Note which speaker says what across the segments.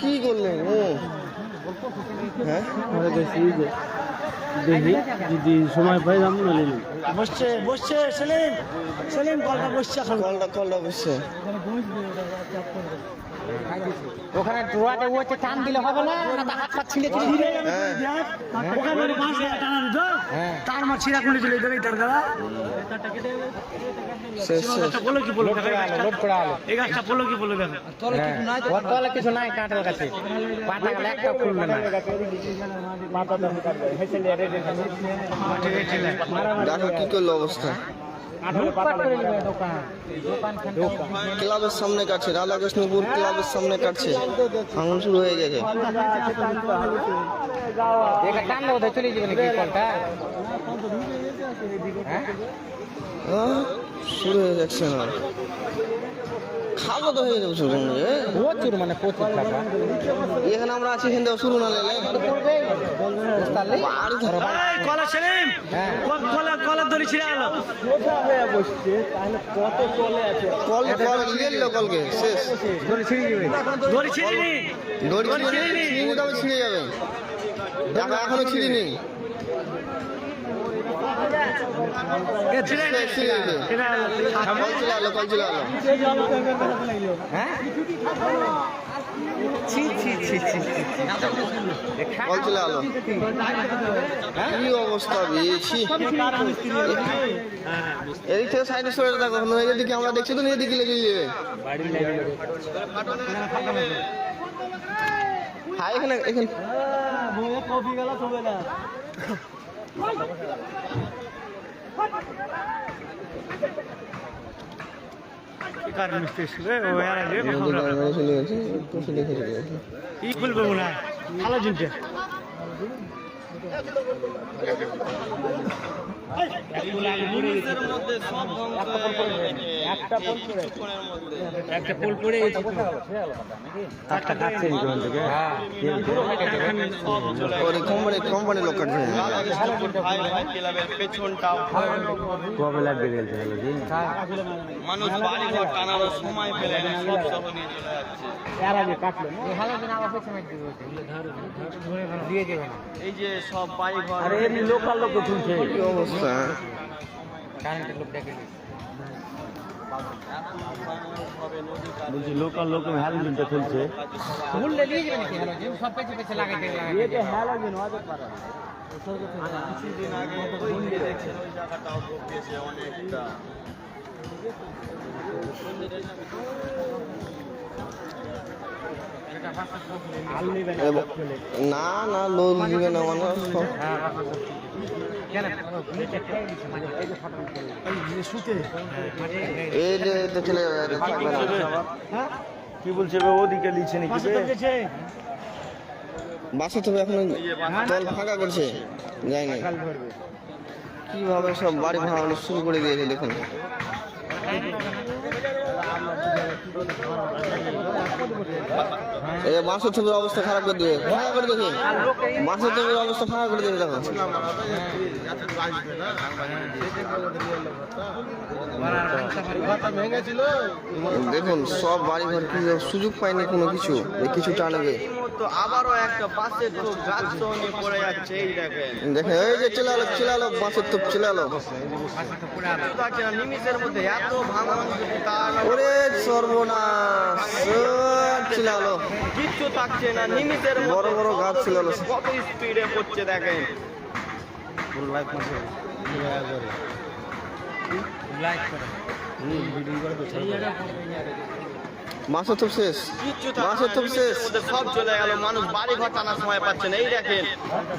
Speaker 1: কি করলেন? ও। হ্যাঁ?
Speaker 2: দেখি যদি সময় পাই যাব না নিলাম
Speaker 3: বসছে বসছে সেলিম। সেলিম কলটা বসছে এখন।
Speaker 1: কলটা কলটা বসছে।
Speaker 4: ওখানে ড্রোয়াতে ও হচ্ছে টান দিলে হবে না না হাত পা ছিঁড়ে ছিঁড়ে
Speaker 1: হ্যাঁ।
Speaker 3: ওখানে বাঁশ দিয়ে টানা দিত
Speaker 4: হ্যাঁ।
Speaker 3: তার মা ছিঁড়া খুলে চলে যাবে তার
Speaker 4: হ্যাঁ। তলে কিছু নাই কাঁটার কাছে পাতা গেলে একটা খুলবে না।
Speaker 1: দেখো কি করল অবস্থা। ক্লাবের সামনে কাটছে রাধাকৃষ্ণপুর ক্লাবের সামনে কাটছে। ভাঙন শুরু হয়ে গেছে। শুরু হয়ে যাচ্ছে না তো হয়ে যাবে শুরু
Speaker 4: প্রচুর মানে প্রচুর টাকা
Speaker 1: এখানে আমরা আছি এখান থেকে শুরু না লেলে।
Speaker 3: কলা সেলিম!
Speaker 4: হ্যাঁ।
Speaker 3: কলা কলার দড়ি ছিঁড়ে গেল
Speaker 1: কল কল কলকে শেষ।
Speaker 4: দড়ি ছিঁড়ে যাবে
Speaker 3: দড়ি
Speaker 1: দড়ি
Speaker 3: দড়ি
Speaker 1: ছিঁড়ে যাবে। দেখো এখনও ছিঁড়িনি।
Speaker 3: ছিঁড়ে
Speaker 1: ছিঁড়ে কি অবস্থা এদিক থেকে সাইডে সরে দেখো এদিকে আমরা দেখছি তো এদিকে লেগে যাবে হ্যাঁ। এখানে এখানে
Speaker 3: কি কার মিস্ত্রি ছিল ও রাখল?
Speaker 1: আমরা চলে গেছি কফি দেখে চলে গেছি
Speaker 3: খুলবে মনে হয় ভালো জিনিসটা
Speaker 4: একটা পোল কাটছে কোন থেকে। হ্যাঁ
Speaker 1: ওর কোম্পানি কোম্পানি লোক কাটবে।
Speaker 4: কবে লাগবে গেছে
Speaker 5: মানুষ বাড়ি ঘর টানানোর সময় পেলে সব সহ নিয়ে চলে যাচ্ছে।
Speaker 4: এর আগে কাটলো ভালো দিন আবার পেছনে দিয়ে দেবে
Speaker 5: এই যে সব বাড়ি ঘর
Speaker 2: আরে এমনি লোকাল লোক তুলছে
Speaker 1: কি অবস্থা?
Speaker 4: কারেন্টের লোক ডেকে
Speaker 2: বলছি লোকাল লোকাল হ্যালোজিনটা তুলছে
Speaker 4: ভুললে নিয়ে যাবে নাকি হ্যালো জিম সব পেছে পেছে লাগাইতে লাগাইতে
Speaker 2: হ্যালোজিন হতে পারে
Speaker 5: কিছুদিন আগে যে দেখছেন ওই জায়গাটাও ডুবিয়েছে অনেকটা
Speaker 1: না না লোন দিবে না মানে
Speaker 4: মানে এই যে ফটো
Speaker 1: এই যে এটা চলে যাবে না।
Speaker 2: কি বলছে বে ওদিকে লিখছে নাকি
Speaker 3: তো
Speaker 1: বাসা তবে এখন তল ফাঁকা করছে। যাই না কীভাবে সব বাড়ি ভাঙানো শুরু করে দিয়েছে দেখুন। এই বাঁশের ছবির অবস্থা খারাপ করে দিবে। ফাঁকা করে দেখি। বাঁশের ছবির অবস্থা ফাঁকা করে দেবে দেখো। দেখুন, সব বাড়ি ঘর কি সুযোগ পায়নি কোনো কিছু। কিছু টানবে।
Speaker 5: তো আবারও একটা বাসের তো গাছ নিয়ে পড়ে যাচ্ছে এই দেখেন।
Speaker 1: দেখেন এই যে চলে আলো চলে আলো বাঁশের তো চলে আলো
Speaker 5: থাকছে না নিমিষের মধ্যে এত ভাঙন
Speaker 1: ওরে সর্বনাশ সব চলে আলো
Speaker 5: কিচ্ছু থাকছে না নিমিষের
Speaker 1: বড় বড় গাছ ছিল আলো
Speaker 5: কত স্পিডে পড়ছে দেখেন।
Speaker 1: বাঁশের তো শেষ
Speaker 5: কিচ্ছু
Speaker 1: বাসের
Speaker 5: থাকছে
Speaker 1: তো শেষ।
Speaker 5: নিমিষের মধ্যে সব চলে গেল। মানুষ বাড়ি ঘর টানার সময় পাচ্ছে না এই দেখেন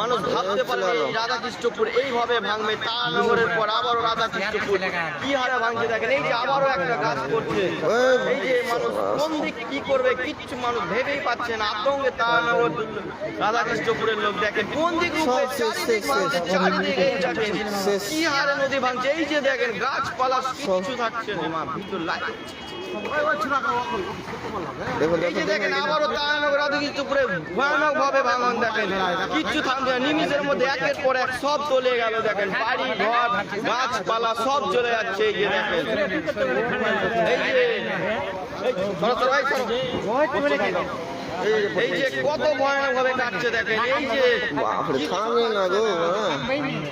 Speaker 5: মানুষ ভাবতে পারবে এই রাধাকৃষ্ণপুর এইভাবে ভাঙবে তারানগরের পর আবারও রাধাকৃষ্ণপুর কি হারে ভাঙছে দেখেন এই যে আবারও একটা গাছ পড়ছে
Speaker 1: ওই
Speaker 5: এই যে মানুষ কোন দিক কি করবে কিচ্ছু মানুষ ভেবেই পাচ্ছে না। আতঙ্কে তারানগর রাধাকৃষ্ণপুরের লোক দেখেন কোন দিক
Speaker 1: শেষ, শেষ, শেষ। শেষ।
Speaker 5: কি হারে নদী ভাঙছে? এই যে দেখেন গাছপালা কিচ্ছু থাকছে না। ভিতর লাইট।
Speaker 1: দেখুন
Speaker 5: এই যে
Speaker 1: দেখেন
Speaker 5: আবারও তারানগর রাধাকৃষ্ণপুরে ভয়ানক ভাবে ভাঙন দেখেন। কিচ্ছু থামছে না নিমিষের মধ্যে একের পর এক সব চলে গেল দেখেন। বাড়ি ঘর গাছপালা সব চলে যাচ্ছে এই যে দেখেন। এই এই, কত ভয়ানক ভাবে কাটছে দেখেন। এই যে
Speaker 1: থামে না গো হ্যাঁ।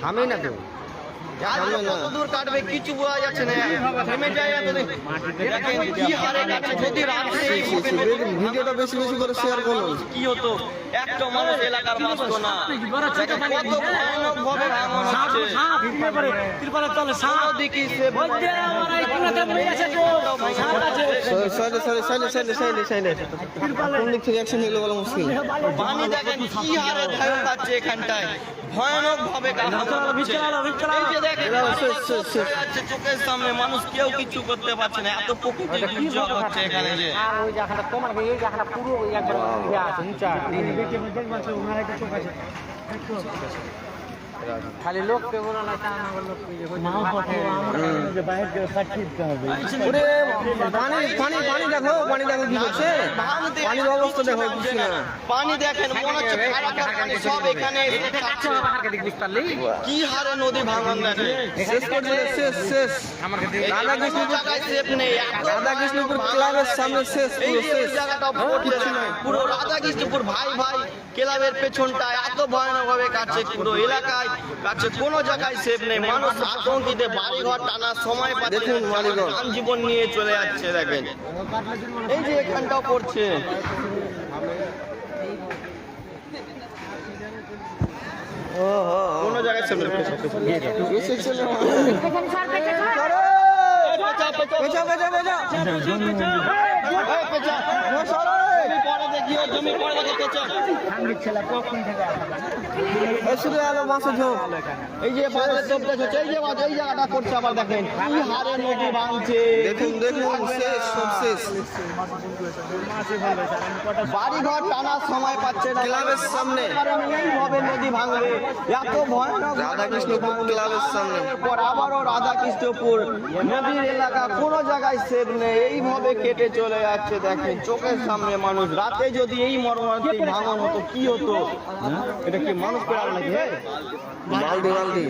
Speaker 5: থামে না তো। কত দূর কাটবে কিছু বোঝা যাচ্ছে না। থেমে যায় এত কি হারে কাটছে যদি রাত্রে এই
Speaker 1: ছি, ছি, বেশি- ভিডিওটা বেশি বেশি করে শেয়ার করুন
Speaker 5: কি হতো? একটা মানুষ এলাকার বাঁচতো না। কত ভয়ানক ভাবে ভাঙন হচ্ছে। সে পানি দেখেন কি হারে কাটছে এখানটায়। ভয়ানক দেখেন চোখের সামনে মানুষ কেউ কিছু করতে পারছে না এত প্রকৃতির দুর্যোগ হচ্ছে এখানে যে
Speaker 4: ওই জায়গাটা তোমার এই জায়গাটা পুরো ওই একবার ইয়ে আছে নিচা খালি লোককে বলো না তা না বলো
Speaker 1: ওরে পানি পানি পানি দেখো পানি দেখো কি করছে পানির অবস্থা দেখো কিছু না।
Speaker 5: পানি দেখেন মনে হচ্ছে খারাপ পানি সব এখানে এসে খাচ্ছে। কি হারে নদী ভাঙন
Speaker 1: শেষ করে দিলে শেষ শেষ।
Speaker 5: রাধা কৃষ্ণ সেফ নেই।
Speaker 1: রাধা কৃষ্ণপুর ক্লাবের সামনে শেষ পুরো শেষ
Speaker 5: জায়গাটা পুরো রাধা কৃষ্ণপুর ভাই ভাই। ক্লাবের পেছনটা এত ভয়ানক ভাবে কাটছে পুরো এলাকায় কাটছে কোনো জায়গায় সেফ নেই। মানুষ আতঙ্কিতে বাড়ি ঘর টানার সময় পাচ্ছে।
Speaker 1: দেখুন বাড়িঘর।
Speaker 5: জীবন নিয়ে চলে যাচ্ছে দেখেন। এই যে এখানটাও পড়ছে।
Speaker 1: ও হো
Speaker 5: কোনো জায়গায় সেফ নেই।
Speaker 1: পেঁচা পেঁচা পেঁচা
Speaker 5: পেঁচা, জমি পড়ে দেখিও, জমি পড়ে দেখে পেঁচা।
Speaker 1: হলো ঝোপ।
Speaker 5: এই যে এই যে এই জায়গাটা করছে আবার দেখেন। কি হারে নদী ভাঙছে।
Speaker 1: দেখুন দেখুন শেষ। সব শেষ
Speaker 5: বাড়ি ঘর টানার সময় পাচ্ছে না।
Speaker 1: ক্লাবের সামনে।
Speaker 5: এইভাবে নদী ভাঙবে। এত ভয়ানক
Speaker 1: রাধাকৃষ্ণপুর ক্লাবের সামনে।
Speaker 5: পর আবারও রাধাকৃষ্ণপুর নদীর এলাকা কোনো জায়গায় সেফ নেই। এইভাবে কেটে চলে যাচ্ছে দেখেন। চোখের সামনে মানুষ। রাতে যদি এই মর্মান্তিক ভাঙন হতো কি হতো? এটা কি মানুষ করে নাকি হে?
Speaker 1: বালতি বালতি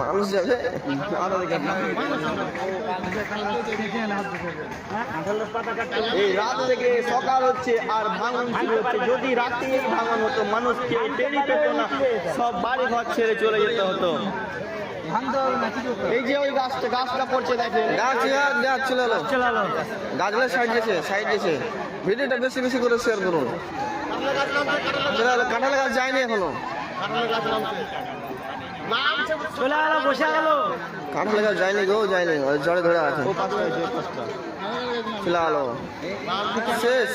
Speaker 1: মানুষ যাবে
Speaker 5: এই রাত থেকে সকাল হচ্ছে আর ভাঙন হচ্ছে। যদি রাতে ভাঙন হতো মানুষ কেউ টেরি পেত না। সব বাড়ি ঘর ছেড়ে চলে যেতে হতো। এই যে ওই গাছটা গাছটা পড়ছে দেখেন।
Speaker 1: গাছ গাছ গাছ চলে এলো। গাছগুলো সাইড গেছে সাইড গেছে ভিডিওটা বেশি বেশি করে শেয়ার করুন। কাঁঠাল গাছ যায়নি এখনও।
Speaker 3: চলে গেল বসে গেল।
Speaker 1: কাঁঠাল গাছ যায়নি গো যায়নি জড়ে ধরে আছে। চলে এলো শেষ।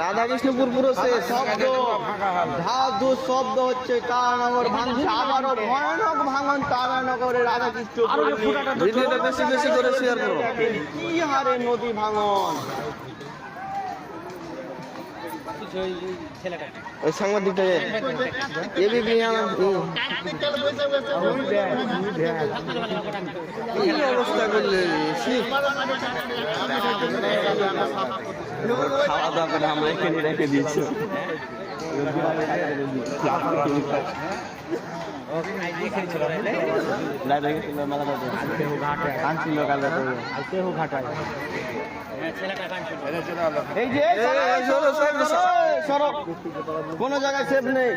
Speaker 1: রাধাকৃষ্ণপুর পুরো শেষ।
Speaker 5: শব্দ দু শব্দ হচ্ছে তারানগর ভাঙছে। আবারও ভয়ানক ভাঙন তারানগরে রাধাকৃষ্ণ
Speaker 1: বেশি বেশি করে শেয়ার করুন
Speaker 5: কি হারে নদী ভাঙন।
Speaker 1: ওই সাংবাদিকটা এবিপি কি অবস্থা করলে।
Speaker 5: খাওয়া আমরা কোন জায়গায় সেফ নেই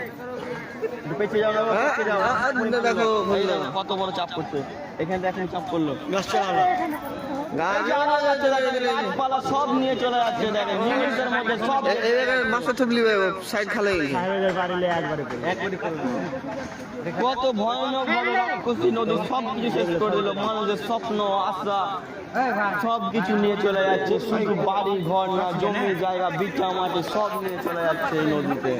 Speaker 1: হ্যাঁ, হ্যাঁ, হ্যাঁ, দেখো
Speaker 5: কত বড় চাপ করছে এখানে দেখেন চাপ করল
Speaker 1: গাছ।
Speaker 5: গাছপালা সব নিয়ে চলে যাচ্ছে দেখেন। মিনিটের মধ্যে সব
Speaker 1: এ- এ জায়গায় মাছের থুবলি সাইড খালে
Speaker 5: কত ভয়ানক ভাবে রাক্ষসী নদী সব কিছু শেষ করে দিল। মানুষের স্বপ্ন আশা সব কিছু নিয়ে চলে যাচ্ছে। শুধু বাড়ি ঘর না জমি জায়গা বিটা মাটি সব নিয়ে চলে যাচ্ছে এই নদীতে।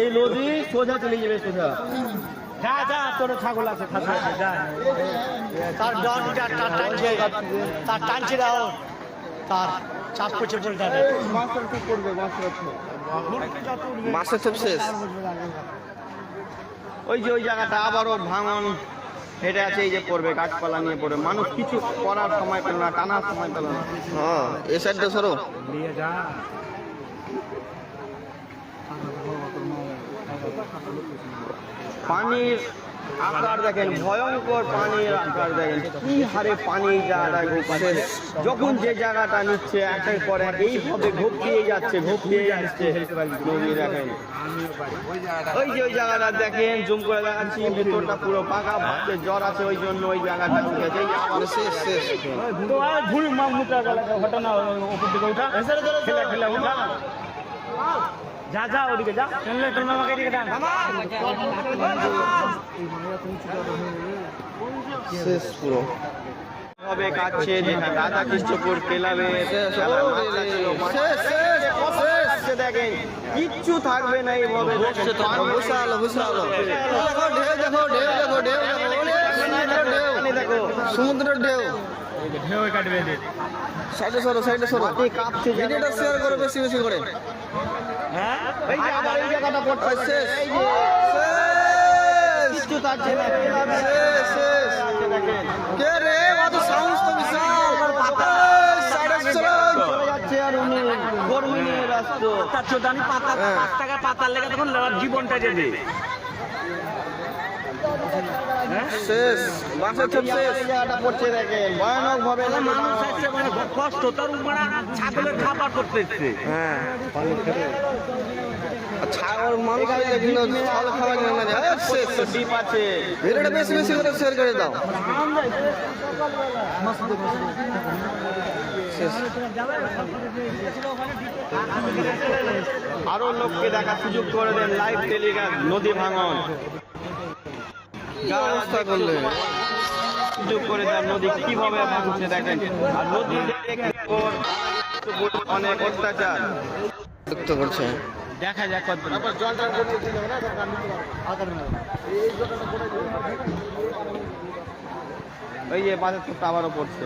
Speaker 5: এই নদী সোজা চলে যাবে সোজা।
Speaker 3: যা যা তোর ছাগল আছে তার ডনটা তার টানছে তার টানছে দাও তার চাপ করছে বলতে হবে
Speaker 1: মাছের থুপ শেষ।
Speaker 5: ওই যে ওই জায়গাটা আবারও ভাঙন হেঁটে আছে এই যে পড়বে গাছপালা নিয়ে পড়বে। মানুষ কিছু করার সময় পেল না টানার সময় পেল না।
Speaker 1: হ্যাঁ এই সাইডটা সরো।
Speaker 3: নিয়ে যা
Speaker 5: পানির আকার দেখেন ভয়ঙ্কর পানির আকার দেখেন। কি হারে পানি ঘোপাচ্ছে যখন যে জায়গাটা নিচ্ছে একের পর এক এইভাবে ঘুপিয়ে যাচ্ছে ঘুপিয়ে যাচ্ছে। নদী দেখেন। ওই যে ওই জায়গাটা দেখেন জুম করে দেখাচ্ছি ভেতরটা পুরো পাকা ভাবছে জ্বর আছে ওই জন্য ওই জায়গাটা উঠেছে
Speaker 1: শেষ শেষ
Speaker 2: তো আর ভুড়ি মা ঘটনা উপর দিকে উঠা খেলা খেলা উঠা। যা যা ওদিকে যা চললে তোর মামাকে এদিকে
Speaker 1: শেষ পুরো
Speaker 5: হবে কাছে যেখানে রাধা কৃষ্ণপুর ক্লাবে দেখেন কিচ্ছু থাকবে না এইভাবে
Speaker 1: বিশাল বিশাল দেখো ঢেউ দেখো ঢেউ দেখো ঢেউ দেখো সমুদ্রের ঢেউ
Speaker 5: দেখো
Speaker 1: সমুদ্রের ঢেউ
Speaker 2: ঢেউ কাটবে
Speaker 1: সাইডে সরো সাইডে সরো
Speaker 5: কাঁপছে
Speaker 1: ভিডিওটা শেয়ার করো বেশি বেশি করে
Speaker 5: এই জায়গাটা পড়ছে
Speaker 1: শেষ। শেষ। শেষ কে রে? অত তো বিশাল।
Speaker 2: পাতা। পাঁচ টাকা পাতার লেগে তখন জীবনটা যেতে।
Speaker 1: শেষ। বাসের শেষ।
Speaker 5: পড়ছে দেখেন ভয়ানক ভাবে
Speaker 2: মানুষ আসছে মানে কষ্ট। তার উপরে ছাগলের খাবার করতে এসছে।
Speaker 1: হ্যাঁ। ছাগল মানুষ কিন্তু ছাগল খাওয়া যায় না। শেষ। শেষ
Speaker 5: আছে।
Speaker 1: ভিডিওটা বেশি বেশি করে শেয়ার করে দাও।
Speaker 5: আরও লোককে দেখার সুযোগ করে দেন। লাইভ টেলিকাস্ট নদী ভাঙন।
Speaker 1: কি অবস্থা করলে?
Speaker 5: সুযোগ করে দেন নদী কীভাবে ভাঙছে দেখেন? আর নদী অনেক অত্যাচার।
Speaker 1: করছে।
Speaker 2: দেখা যাক কত।
Speaker 5: ওই যে বাজার থেকে আবারও পড়ছে।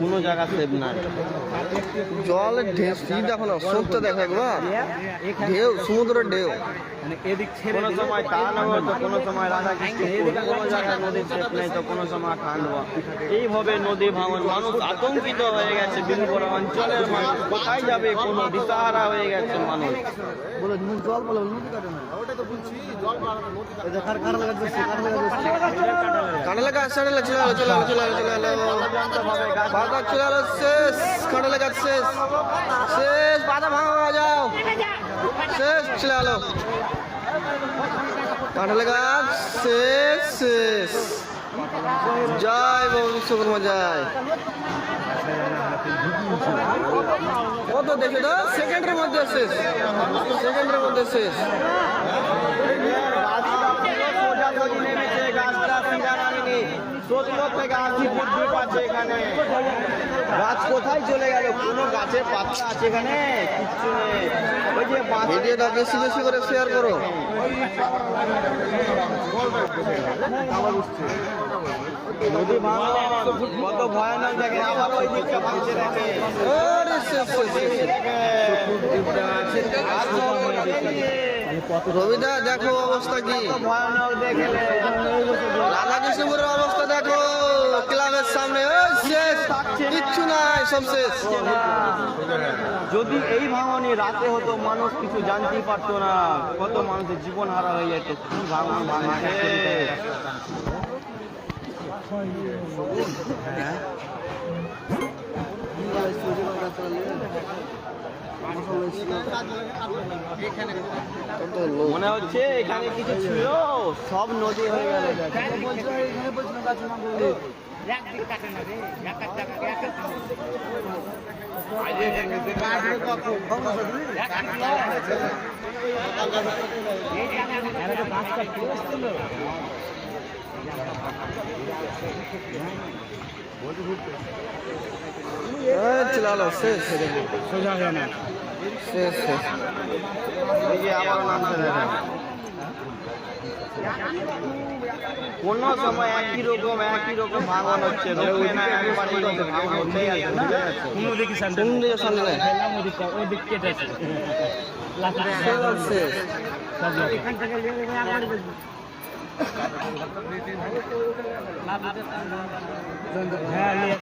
Speaker 5: কোনো জায়গা সেভ নাই।
Speaker 1: জলের ঢেউ দেখো না স্রোতটা দেখো একবার ঢেউ সমুদ্রের ঢেউ।
Speaker 5: কোনো সময় টানবো তো কোনো সময় রাধা কৃষ্ণ কোনো জায়গায় নদীর সেপ নেই তো কোনো সময় টানবো এইভাবে নদী ভাঙন মানুষ আতঙ্কিত হয়ে গেছে বিলপুর অঞ্চলের মানুষ কোথায় যাবে কোনো দিশাহারা হয়ে গেছে মানুষ।
Speaker 1: কাঁটা লাগা চলে এলো চলে এলো, চলে শেষ কাঁটা লাগা শেষ। শেষ শেষ, চলে এলো। কাঁটা লাগা শেষ শেষ। জয় বাবু বিশ্বকর্মা জয়। কত দেখে তো সেকেন্ডের মধ্যে শেষ। সেকেন্ডের মধ্যে শেষ।
Speaker 5: সত্তর থেকে আশি ফুট ডিপ আছে এখানে। গাছ কোথায় চলে গেল? কোনো গাছের পাতা আছে এখানে? কিচ্ছু নেই। ওই যে
Speaker 1: ভিডিওটা বেশি বেশি করে শেয়ার করো।
Speaker 5: নদী কত ভয়ানক দেখেন আবার ওই দিকটা ভাঙছে দেখে।
Speaker 1: রবিদা দেখো অবস্থা কি।
Speaker 5: ভয়ানক
Speaker 1: রাধা কৃষ্ণপুরের অবস্থা দেখো ক্লাবের সামনে কিচ্ছু নাই সব শেষ।
Speaker 5: যদি এই ভাঙনে রাতে হতো মানুষ কিছু জানতেই পারতো না কত মানুষের জীবন হারা হয়ে যেত কি ভাঙন ভাঙছে
Speaker 1: কত লোক
Speaker 5: মনে হচ্ছে এখানে কিছু ছিল সব নদী হয়ে গেল।
Speaker 1: চলো শেষ।
Speaker 2: সোজা যায় না।
Speaker 1: শেষ
Speaker 5: কোন সময় একই রকম একই রকম ভাঙন হচ্ছে
Speaker 2: হ্যাঁ